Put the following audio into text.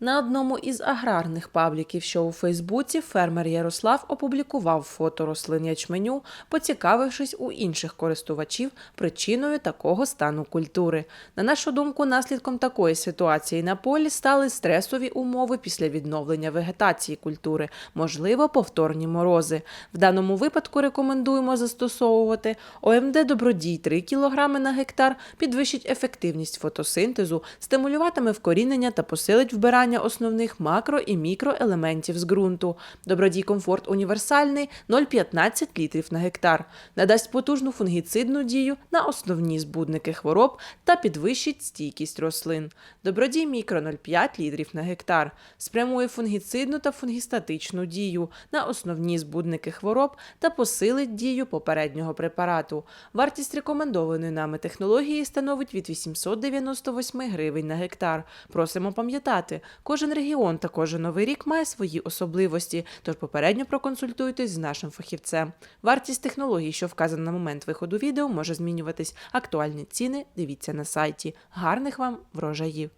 На одному із аграрних пабліків, що у Фейсбуці, фермер Ярослав опублікував фото рослин ячменю, поцікавившись у інших користувачів причиною такого стану культури. На нашу думку, наслідком такої ситуації на полі стали стресові умови після відновлення вегетації культури, можливо, повторні морози. В даному випадку рекомендуємо застосовувати ОМД Добродій 3 кг на гектар, підвищить ефективність фотосинтезу, стимулюватиме вкорінення та посилить вбирання основних макро і мікроелементів з ґрунту. Добродій комфорт універсальний 0,15 літрів на гектар. Надасть потужну фунгіцидну дію на основні збудники хвороб та підвищить стійкість рослин. Добродій мікро 0,5 літрів на гектар. Спрямує фунгіцидну та фунгістатичну дію на основні збудники хвороб та посилить дію попереднього препарату. Вартість рекомендованої нами технології становить від 898 гривень на гектар. Просимо пам'ятати, кожен регіон та кожен новий рік має свої особливості, тож попередньо проконсультуйтесь з нашим фахівцем. Вартість технологій, що вказана на момент виходу відео, може змінюватись. Актуальні ціни дивіться на сайті. Гарних вам врожаїв!